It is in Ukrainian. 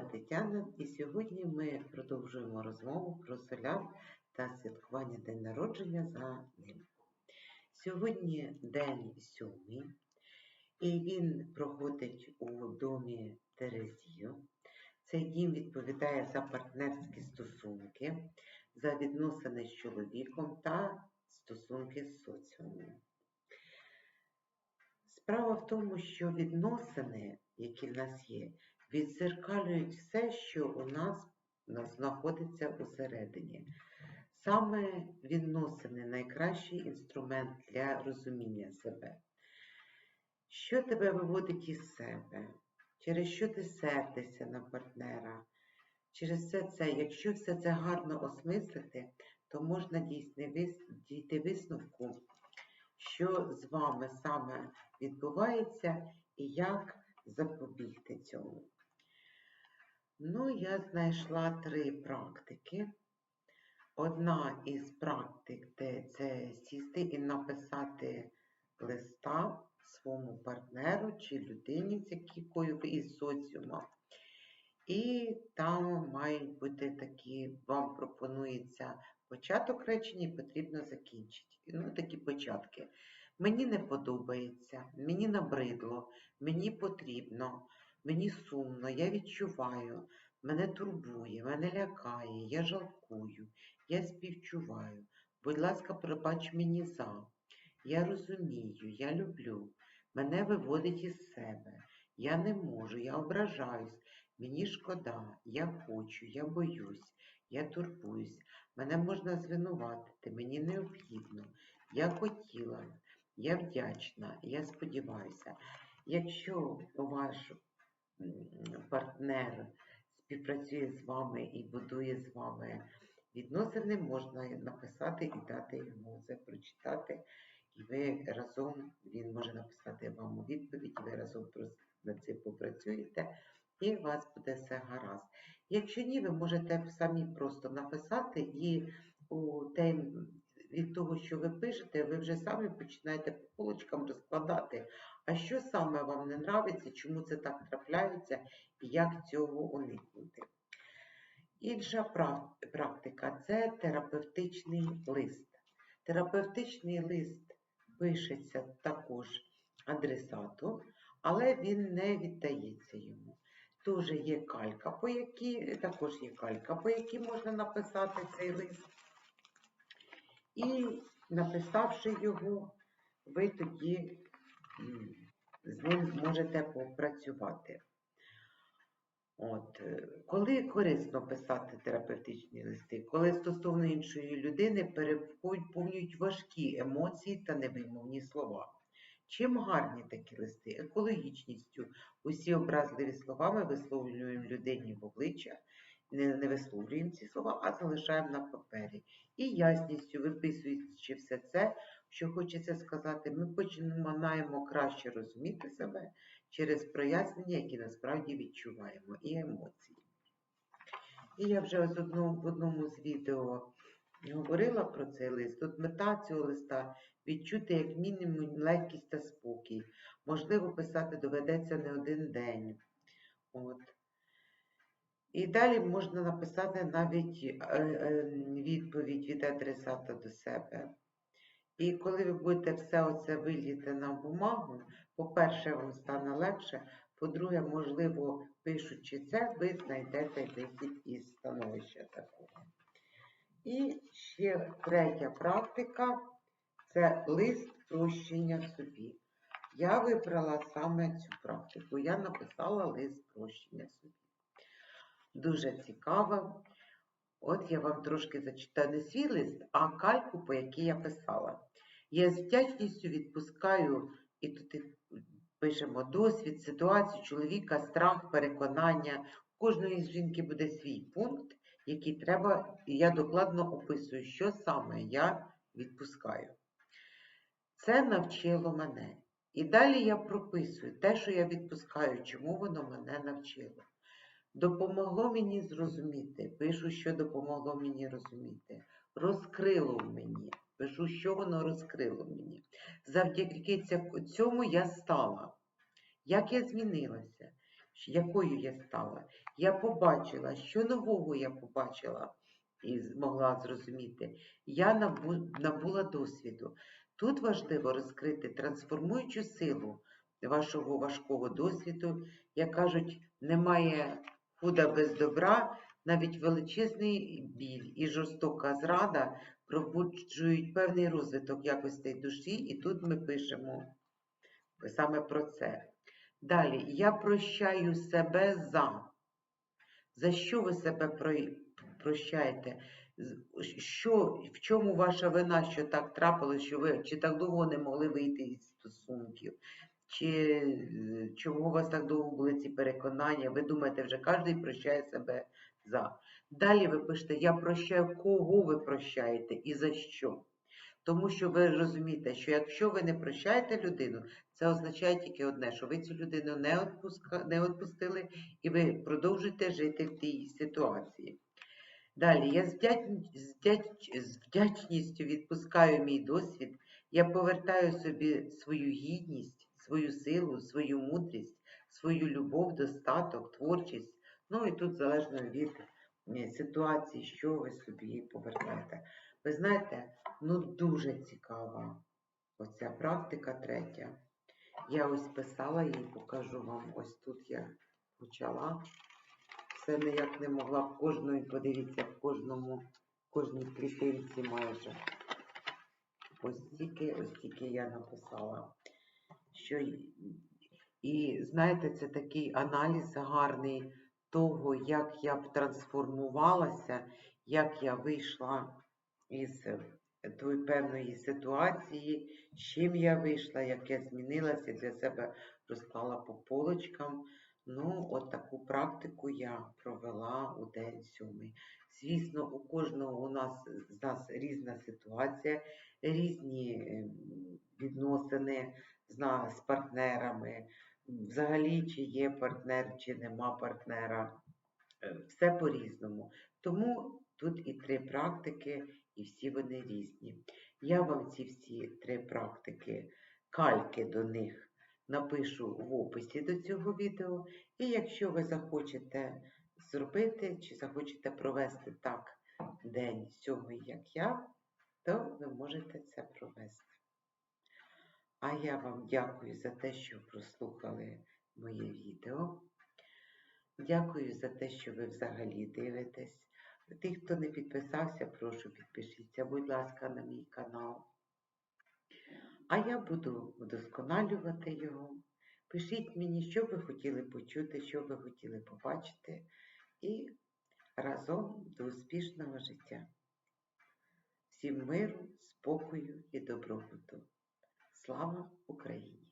Тетяна, і сьогодні ми продовжуємо розмову про соляр та святкування день народження за ним. Сьогодні день сьомий, і він проходить у домі Терезію. Цей дім відповідає за партнерські стосунки, за відносини з чоловіком та стосунки з соціумом. Справа в тому, що відносини, які в нас є, відзеркалюють все, що у нас знаходиться усередині. Саме відносини найкращий інструмент для розуміння себе. Що тебе виводить із себе? Через що ти сердишся на партнера? Через все це, якщо все це гарно осмислити, то можна дійти висновку, що з вами саме відбувається і як запобігти цьому. Ну, я знайшла три практики. Одна із практик це, сісти і написати листа своєму партнеру чи людині, з якою ви із соціума. І там мають бути такі, вам пропонується початок речення потрібно закінчити. Ну, такі початки. Мені не подобається, мені набридло, мені потрібно, мені сумно, я відчуваю, мене турбує, мене лякає, я жалкую, я співчуваю. Будь ласка, пробач мені за. Я розумію, я люблю, мене виводить із себе. Я не можу, я ображаюсь, мені шкода, я хочу, я боюсь, я турбуюсь, мене можна звинуватити, мені необхідно, я хотіла, я вдячна, я сподіваюся. Якщо ваш партнер співпрацює з вами і будує з вами відносини, можна написати і дати йому це прочитати. І ви разом, він може написати вам у відповідь, ви разом над цим попрацюєте, і у вас буде все гаразд. Якщо ні, ви можете самі просто написати і у тем, від того, що ви пишете, ви вже самі починаєте по полочкам розкладати, а що саме вам не нравиться, чому це так трапляється, і як цього уникнути. Інша практика це терапевтичний лист. Терапевтичний лист пишеться також адресату, але він не віддається йому. Дуже є калька, по якій також є калька, по якій можна написати цей лист. І написавши його, ви тоді з ним можете попрацювати. От, е, коли корисно писати терапевтичні листи, коли стосовно іншої людини переповнюють важкі емоції та невимовні слова. Чим гарні такі листи? Екологічністю. Усі образливі слова ми висловлюємо людині в обличчя, не, не висловлюємо ці слова, а залишаємо на папері. І ясністю, виписуючи все це, що хочеться сказати, ми починаємо краще розуміти себе через прояснення, які насправді відчуваємо, і емоції. І я вже в одному з відео говорила про цей лист. Тут мета цього листа відчути як мінімум легкість та спокій. Можливо, писати доведеться не один день. От. І далі можна написати навіть е, е, відповідь від адресата до себе. І коли ви будете все оце виліти на бумагу, по-перше, вам стане легше, по-друге, можливо, пишучи це, ви знайдете вихід із становища такого. І ще третя практика це лист прощення собі. Я вибрала саме цю практику. Я написала лист прощення собі. Дуже цікаво. От я вам трошки зачитаю не свій лист, а кальку, по якій я писала. Я з вдячністю відпускаю, і тут пишемо досвід, ситуацію чоловіка, страх, переконання. У кожної жінки буде свій пункт, який треба, і я докладно описую, що саме я відпускаю. Це навчило мене. І далі я прописую те, що я відпускаю, чому воно мене навчило. Допомогло мені зрозуміти, пишу, що допомогло мені розуміти. Розкрило мені, пишу, що воно розкрило мені. Завдяки цьому я стала. Як я змінилася? якою я стала. Я побачила, що нового я побачила і змогла зрозуміти. Я набула досвіду. Тут важливо розкрити трансформуючу силу вашого важкого досвіду. Як кажуть, немає худа без добра, навіть величезний біль і жорстока зрада пробуджують певний розвиток якостей душі, і тут ми пишемо саме про це. Далі, я прощаю себе за. За що ви себе прощаєте? Що, в чому ваша вина, що так трапилось, що ви чи так довго не могли вийти із стосунків? Чи чому у вас так довго були ці переконання? Ви думаєте, вже кожен прощає себе за. Далі ви пишете, я прощаю, кого ви прощаєте і за що. Тому що ви розумієте, що якщо ви не прощаєте людину, це означає тільки одне, що ви цю людину не відпустили і ви продовжуєте жити в тій ситуації. Далі, я з, з вдяч- з вдячністю відпускаю мій досвід, я повертаю собі свою гідність, свою силу, свою мудрість, свою любов, достаток, творчість. Ну і тут залежно від ситуації, що ви собі повертаєте. Ви знаєте, ну дуже цікава оця практика третя. Я ось писала її, покажу вам. Ось тут я почала. Все ніяк не могла в кожної, подивіться, в кожному, в кожній клітинці майже. Ось тільки, ось тільки я написала. Що і знаєте, це такий аналіз гарний того, як я б трансформувалася, як я вийшла із тої певної ситуації, з чим я вийшла, як я змінилася для себе, розклала по полочкам. Ну, от таку практику я провела у день сьомий. Звісно, у кожного у нас з нас різна ситуація, різні ем, відносини з партнерами, взагалі, чи є партнер, чи нема партнера. Е, Все по-різному. Тому тут і три практики, і всі вони різні. Я вам ці всі три практики, кальки до них напишу в описі до цього відео. І якщо ви захочете зробити, чи захочете провести так день сьомий, як я, то ви можете це провести. А я вам дякую за те, що прослухали моє відео. Дякую за те, що ви взагалі дивитесь. Тих, хто не підписався, прошу підпишіться, будь ласка, на мій канал. А я буду вдосконалювати його. Пишіть мені, що ви хотіли почути, що ви хотіли побачити. І разом до успішного життя. Всім миру, спокою і добробуту. Слава Україні!